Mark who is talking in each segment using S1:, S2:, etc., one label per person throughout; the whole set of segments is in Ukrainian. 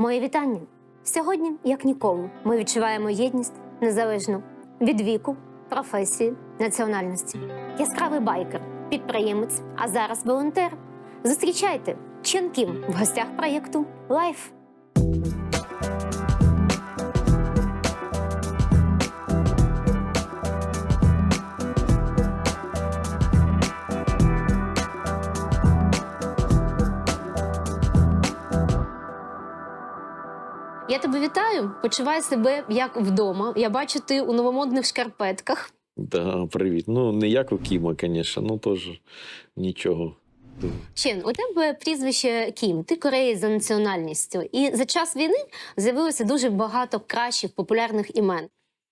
S1: Моє вітання. Сьогодні, як ніколи, ми відчуваємо єдність незалежно від віку, професії, національності. Яскравий байкер, підприємець, а зараз волонтер. Зустрічайте Чен Кім в гостях проєкту Лайф. Тебе вітаю. Почувай себе як вдома. Я бачу, ти у новомодних шкарпетках.
S2: Да, привіт. Ну, не як у Кіма, звісно, ну теж нічого.
S1: Чен, у тебе прізвище Кім, ти кореєць за національністю. І за час війни з'явилося дуже багато кращих популярних імен.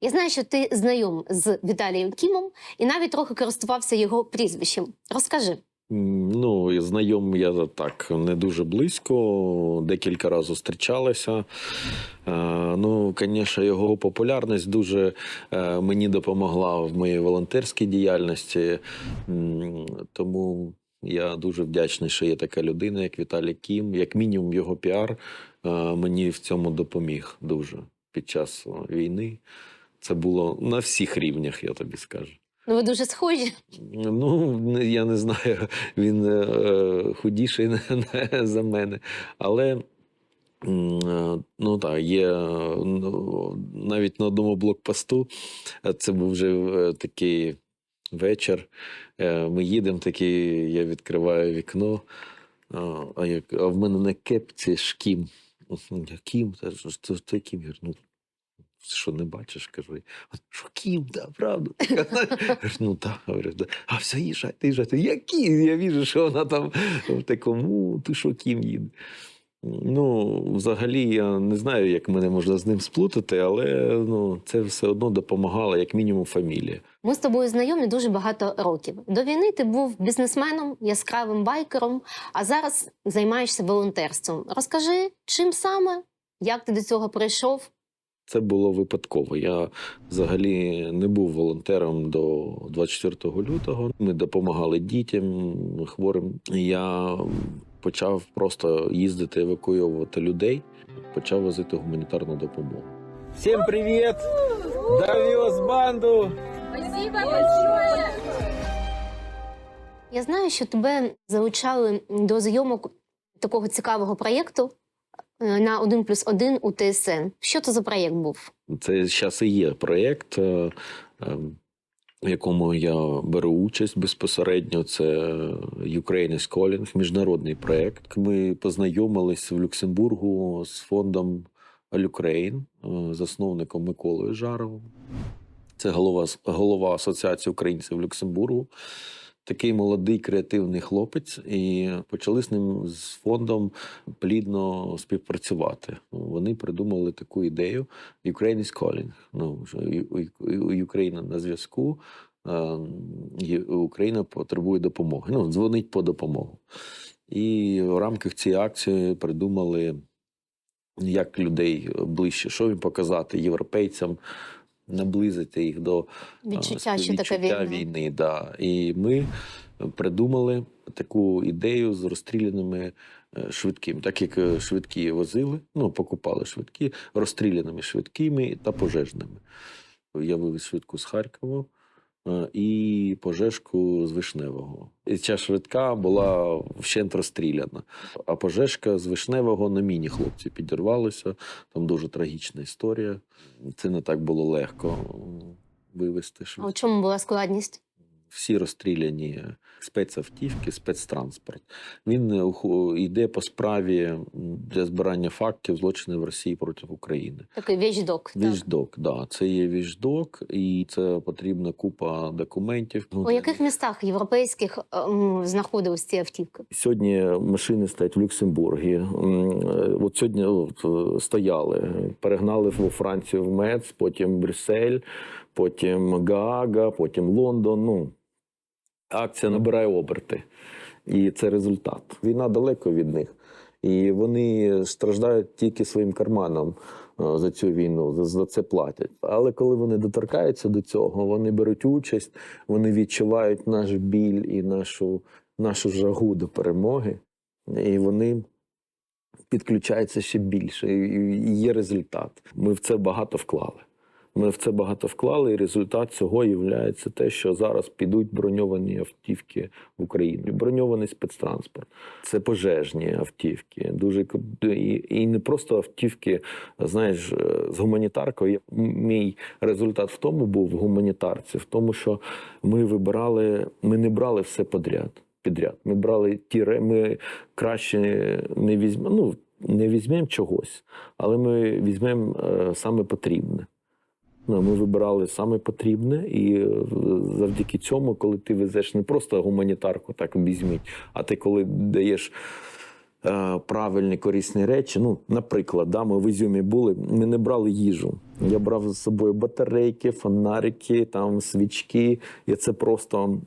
S1: Я знаю, що ти знайом з Віталієм Кімом і навіть трохи користувався його прізвищем. Розкажи.
S2: Ну, знайом я так не дуже близько, декілька разів зустрічалися. Е, Ну, звісно, його популярність дуже е, мені допомогла в моїй волонтерській діяльності. Тому я дуже вдячний, що є така людина, як Віталій Кім. Як мінімум, його піар е, мені в цьому допоміг дуже під час війни. Це було на всіх рівнях, я тобі скажу.
S1: Ну, ви дуже схожі.
S2: Ну, я не знаю, він е, худіший не, не за мене. Але е, ну так, є ну, навіть на одному блокпосту. е, Це був вже е, такий вечір. Ми їдемо такий, я відкриваю вікно. а, в мене на кепці шкім. Я Кім, це, ж- це, це Кім. Я говорю, ну, що не бачиш, кажу. «А Що да, правда? Ну так, говорю, да. а все, їжджайте, їжджайте. Які? Я бачу, що вона там в такому, ти що їде. Ну, взагалі, я не знаю, як мене можна з ним сплутати, але ну, це все одно допомагала, як мінімум, фамілія.
S1: Ми з тобою знайомі дуже багато років. До війни ти був бізнесменом, яскравим байкером, а зараз займаєшся волонтерством. Розкажи, чим саме, як ти до цього прийшов?
S2: Це було випадково. Я взагалі не був волонтером до 24 лютого. Ми допомагали дітям хворим. Я почав просто їздити евакуйовувати людей, почав возити гуманітарну допомогу.
S3: Всем привет! Довез банду!
S4: Спасибо большое!
S1: Я знаю, що тебе залучали до зйомок такого цікавого проєкту на 1 плюс 1 у ТСН. Що це за проєкт був?
S2: Це зараз і є проєкт, е, е, в якому я беру участь безпосередньо. Це Ukraine is Calling, міжнародний проєкт. Ми познайомились в Люксембургу з фондом Алюкрейн, е, засновником Миколою Жаровим. Це голова, голова Асоціації українців Люксембургу. Такий молодий креативний хлопець, і почали з ним з фондом плідно співпрацювати. Вони придумали таку ідею Ukraine is calling. Ну, Україна на зв'язку, Україна потребує допомоги. Ну, дзвонить по допомогу. І в рамках цієї акції придумали, як людей ближче, що їм показати європейцям, наблизити їх до
S1: Відчуття,
S2: а,
S1: що таке
S2: відчуття
S1: війна.
S2: війни. Да. І ми придумали таку ідею з розстріляними е, швидкими, так як е, швидкі возили, ну, покупали швидкі, розстріляними швидкими та пожежними. Я вивез швидку з Харкова е, і пожежку з Вишневого. І ця швидка була вщент розстріляна. А пожежка з Вишневого на міні хлопці підірвалися. Там дуже трагічна історія. Це не так було легко вивезти
S1: А в чому була складність?
S2: Всі розстріляні спецавтівки, спецтранспорт. Він е, йде по справі для збирання фактів злочинів Росії проти України.
S1: Такий так.
S2: Віждок, да, це є віждок, і це потрібна купа документів.
S1: У яких містах європейських ем, знаходились ці автівки?
S2: Сьогодні машини стоять в Люксембургі. Е, От сьогодні от, е, стояли, перегнали у Францію в Мец, потім Брюссель, потім Гаага, потім Лондон. Ну, акція набирає оберти. І це результат. Війна далеко від них. І вони страждають тільки своїм карманом е, за цю війну, за, це платять. Але коли вони доторкаються до цього, вони беруть участь, вони відчувають наш біль і нашу, нашу жагу до перемоги, і вони підключається ще більше, і є результат. Ми в це багато вклали. Ми в це багато вклали, і результат цього є те, що зараз підуть броньовані автівки в Україну. Броньований спецтранспорт. Це пожежні автівки. Дуже і, і не просто автівки, знаєш, е, з гуманітаркою. Мій результат в тому був в гуманітарці, в тому, що ми вибирали, ми не брали все подряд. Підряд. Ми брали ті ми краще не візьмемо. Ну, не візьмемо чогось, але ми візьмемо е, саме потрібне. Ну, Ми вибирали саме потрібне, і е, завдяки цьому, коли ти везеш не просто гуманітарку, так візьміть, а ти коли даєш е, правильні корисні речі. Ну, наприклад, да, ми в Ізюмі були, ми не брали їжу. Я брав з собою батарейки, фонарики, там свічки, і це просто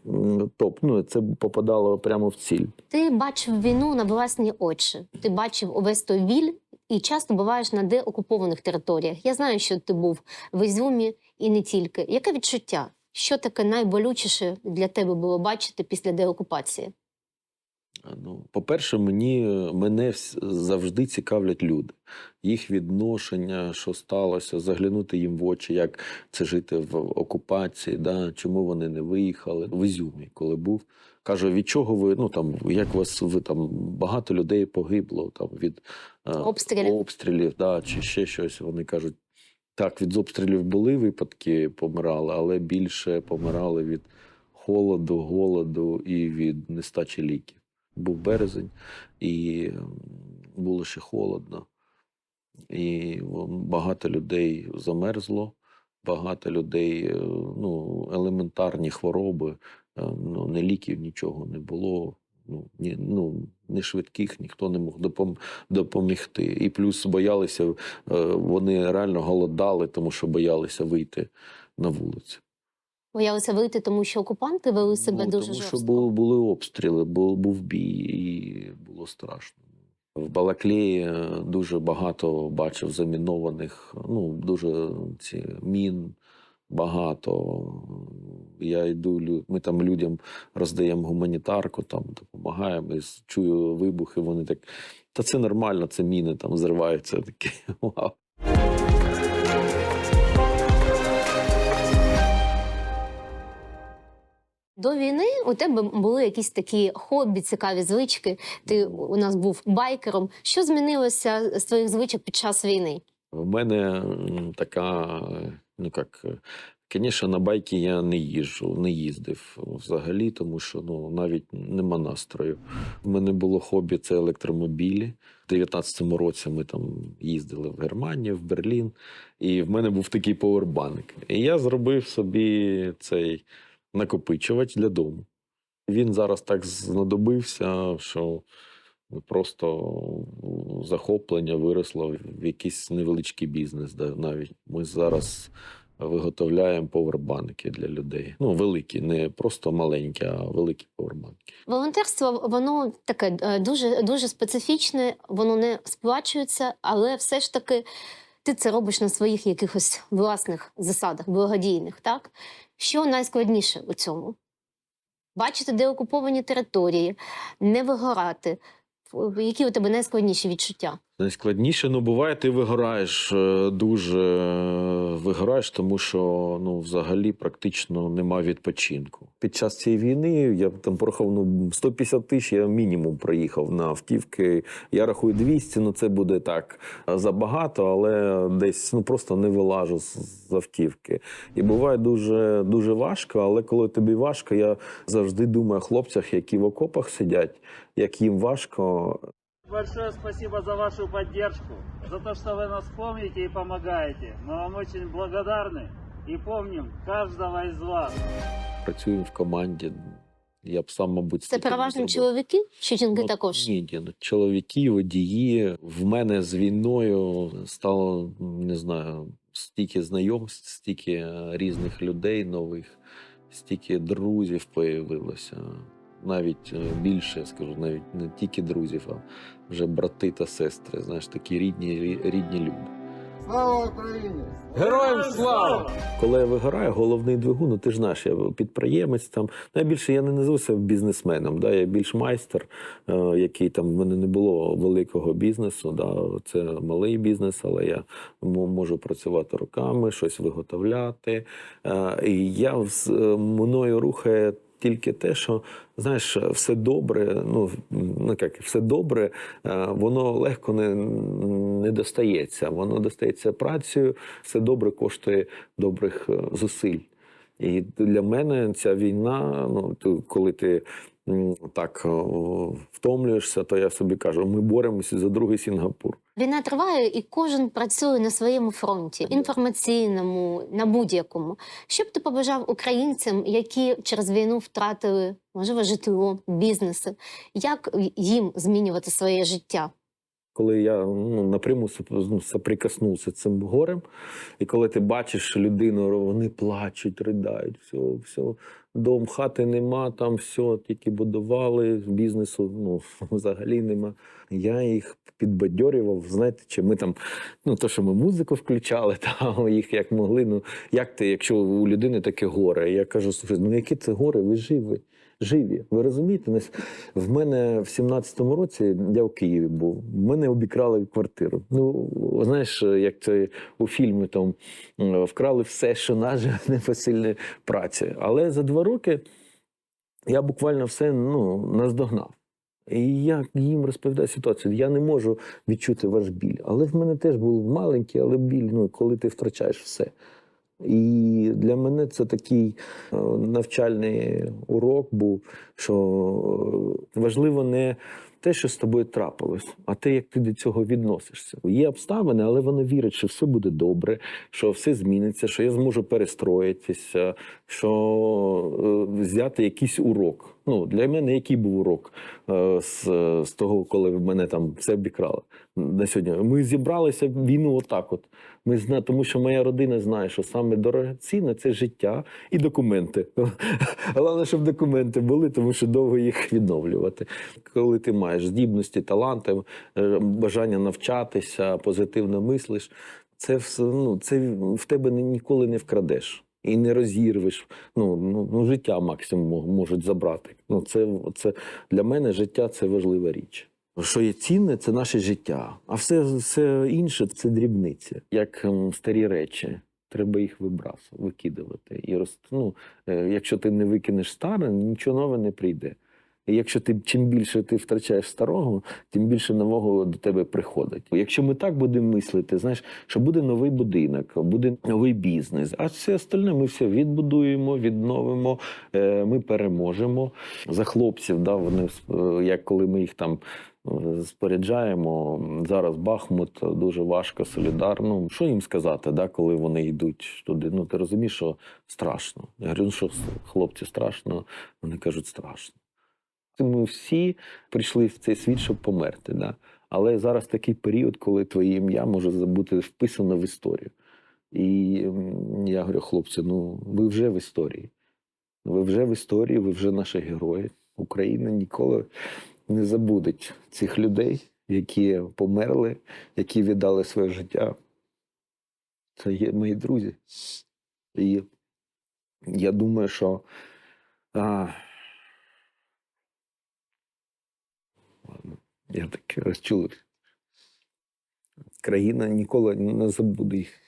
S2: топ. Ну, це попадало прямо в ціль.
S1: Ти бачив війну на власні очі. Ти бачив увесь той біль і часто буваєш на деокупованих територіях. Я знаю, що ти був в Ізюмі і не тільки. Яке відчуття? Що таке найболючіше для тебе було бачити після деокупації?
S2: Ну, по-перше, мені мене завжди цікавлять люди, їх відношення, що сталося, заглянути їм в очі, як це жити в окупації, да, чому вони не виїхали. В Ізюмі, коли був, каже, від чого ви, ну там, як вас ви там багато людей погибло там від е,
S1: Обстрілів.
S2: обстрілів, да, чи ще щось. Вони кажуть, так, від обстрілів були випадки, помирали, але більше помирали від холоду, голоду і від нестачі ліків. Був березень, і було ще холодно. І багато людей замерзло, багато людей, е, ну, елементарні хвороби, ну, не ліків, нічого не було. Ну, ні, ну, не швидких ніхто не мог допом- допомогти. І плюс боялися, е, вони реально голодали, тому що боялися вийти на вулицю.
S1: Боялися вийти, тому що окупанти вели себе
S2: Ну,
S1: дуже
S2: тому
S1: жорстко.
S2: що були, були обстріли, був, був бій, і було страшно. В Балаклеї е, дуже багато бачив замінованих, ну, дуже ці мін багато. Я йду, ми там людям роздаємо гуманітарку, там допомагаємо, і чую вибухи, вони так. Та це нормально, це міни там зриваються. Таке вау.
S1: До війни у тебе були якісь такі хобі, цікаві звички. Ти у нас був байкером. Що змінилося з твоїх звичок під час війни?
S2: В мене така, ну як, звісно, на байки я не їжджу, не їздив взагалі, тому що ну, навіть нема настрою. У мене було хобі це електромобілі. У 19-му році ми там їздили в Германію, в Берлін, і в мене був такий повербанк. І я зробив собі цей накопичувач для дому. Він зараз так знадобився, що просто захоплення виросло в якийсь невеличкий бізнес. Да, навіть ми зараз виготовляємо повербанки для людей. Ну, великі, не просто маленькі, а великі повербанки.
S1: Волонтерство воно таке е, дуже дуже специфічне, воно не сплачується, але все ж таки ти це робиш на своїх якихось власних засадах, благодійних, так? Що найскладніше у цьому? Бачити деокуповані території, не вигорати. Які у тебе найскладніші відчуття?
S2: Найскладніше, ну буває, ти вигораєш е, дуже е, вигораєш, тому що ну, взагалі практично нема відпочинку. Під час цієї війни я там порахував ну, 150 тисяч я мінімум проїхав на автівки. Я рахую 200, ну це буде так е, забагато, але десь ну просто не вилажу з автівки. І буває дуже, дуже важко, але коли тобі важко, я завжди думаю о хлопцях, які в окопах сидять, як їм важко,
S5: Большое спасибо за вашу поддержку, за то, что вы нас помните и помогаете. Мы вам очень благодарны и помним каждого из вас.
S2: працюємо в команді. Я б сам, мабуть,
S1: Це
S2: стільки не
S1: переважно
S2: зробив.
S1: чоловіки чи жінки
S2: Ну,
S1: також?
S2: Ні, ні, ну, чоловіки, водії. В мене з війною стало, не знаю, стільки знайомств, стільки е, різних людей нових, стільки друзів появилося. Навіть е, більше, скажу, навіть не тільки друзів, а вже брати та сестри, знаєш, такі рідні, рідні люди.
S6: Слава Україні!
S3: Героям слава!
S2: Коли я вигораю, головний двигун, ну ти ж знаєш, я підприємець там. Найбільше я не назву себе бізнесменом, да, я більш майстер, е, який там в мене не було великого бізнесу. Да, це малий бізнес, але я можу працювати руками, щось виготовляти. Е, і я е, мною рухає. Тільки те, що знаєш, все добре, ну ну як все добре, е, воно легко не, не достається. Воно достається працею, все добре коштує добрих е, зусиль. І для мене ця війна, ну коли ти так втомлюєшся, то я собі кажу: ми боремося за другий Сінгапур.
S1: Війна триває, і кожен працює на своєму фронті, інформаційному, на будь-якому. Що б ти побажав українцям, які через війну втратили можливо житло, бізнеси? Як їм змінювати своє життя?
S2: Коли я ну, напряму ну, соприкоснувся цим горем, і коли ти бачиш людину, вони плачуть, придають, все, все, дом, хати нема, там все, тільки будували, бізнесу ну, взагалі нема. Я їх підбадьорював, знаєте, чи ми там, ну то, що ми музику включали, та їх як могли. Ну як ти, якщо у людини таке горе? Я кажу, слухай, ну яке це горе, ви живі. Живі, ви розумієте? В мене в 17-му році я в Києві був. В мене обікрали квартиру. Ну знаєш, як це у фільмі там вкрали все, що наже непосильної праці. Але за два роки я буквально все ну, наздогнав. І я їм розповідаю ситуацію. Я не можу відчути ваш біль. Але в мене теж був маленький, але біль, ну, коли ти втрачаєш все. І для мене це такий е, навчальний урок був, що е, важливо не те, що з тобою трапилось, а те, як ти до цього відносишся. Є обставини, але вони вірять, що все буде добре, що все зміниться, що я зможу перестроїтися, що е, взяти якийсь урок. Ну, для мене який був урок з, з того, коли мене там все обікрали на сьогодні. Ми зібралися війну отак. От. Ми зна, тому що моя родина знає, що саме дорогоцінне це життя і документи. Головне, щоб документи були, тому що довго їх відновлювати. Коли ти маєш здібності, таланти, е, бажання навчатися, позитивно мислиш, це ну, це в тебе ні- ніколи не вкрадеш. І не розірвеш. Ну, ну, ну життя максимум можуть забрати. Ну, це, це для мене життя це важлива річ. Що є цінне, це наше життя, а все, все інше це дрібниці, як ем, старі речі. Треба їх вибрасувати, викидувати. І роз, ну, е, якщо ти не викинеш старе, нічого нове не прийде. І якщо ти чим більше ти втрачаєш старого, тим більше нового до тебе приходить. Якщо ми так будемо мислити, знаєш, що буде новий будинок, буде новий бізнес, а все остальне ми все відбудуємо, відновимо, е, ми переможемо. За хлопців, да, вони е, як коли ми їх там. е, Споряджаємо зараз Бахмут дуже важко, солідарно. Що їм сказати, да, коли вони йдуть туди? Ну ти розумієш, що страшно. Я говорю, ну що хлопці страшно. Вони кажуть, страшно. Ми всі прийшли в цей світ, щоб померти. Да? Але зараз такий період, коли твоє ім'я може бути вписано в історію. І я говорю, хлопці, ну ви вже в історії. Ви вже в історії, ви вже наші герої. Україна ніколи не забуде цих людей, які померли, які віддали своє життя. Це є мої друзі. І я думаю, що. А, я так розчули: Країна ніколи не забуде їх.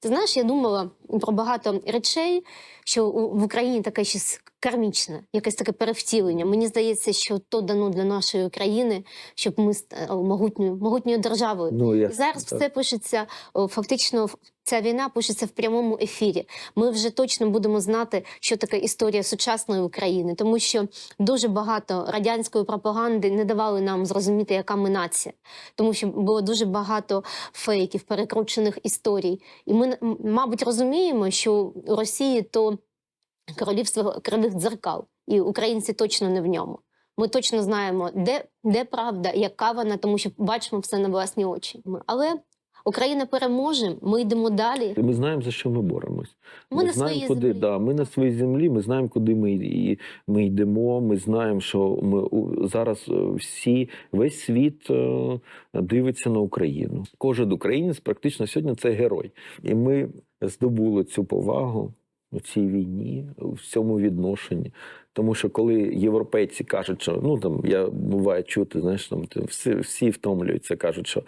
S1: Ти знаєш, я думала про багато речей, що в Україні таке щось кармічне, якесь таке перевтілення. Мені здається, що то дано для нашої країни, щоб ми стали могутньою, могутньою державою.
S2: Ну, я,
S1: зараз
S2: так.
S1: все пишеться фактично. Ця війна пишеться в прямому ефірі. Ми вже точно будемо знати, що таке історія сучасної України, тому що дуже багато радянської пропаганди не давали нам зрозуміти, яка ми нація, тому що було дуже багато фейків, перекручених історій. І ми, мабуть, розуміємо, що у Росії то королівство кривих дзеркал, і українці точно не в ньому. Ми точно знаємо, де, де правда, яка вона, тому що бачимо все на власні очі. Але Україна переможе, ми йдемо далі.
S2: Ми знаємо, за що ми боремось.
S1: Ми, на
S2: знаємо,
S1: своїй
S2: куди
S1: землі.
S2: Да, ми на своїй землі. Ми знаємо, куди ми, і, ми йдемо. Ми знаємо, що ми зараз е, всі весь світ е, дивиться на Україну. Кожен українець практично сьогодні це герой, і ми здобули цю повагу у цій війні, в цьому відношенні. Тому що коли європейці кажуть, що ну там я буває чути, знаєш, там всі, всі втомлюються, кажуть, що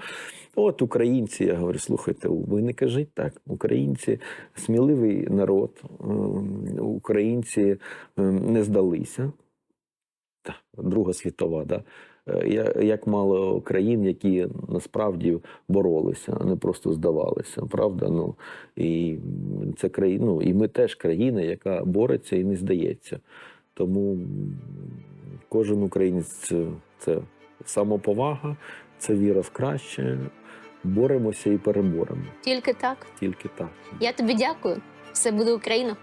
S2: от українці, я говорю, слухайте, ви не кажіть так. Українці сміливий народ, ем, українці ем, не здалися. Друга світова, да. Е, Як мало країн, які насправді боролися, а не просто здавалися, правда? Ну і це країна, ну, і ми теж країна, яка бореться і не здається. Тому кожен українець це, це самоповага, це віра в краще. Боремося і переборемо.
S1: Тільки так.
S2: Тільки так.
S1: Я тобі дякую. Все буде Україна.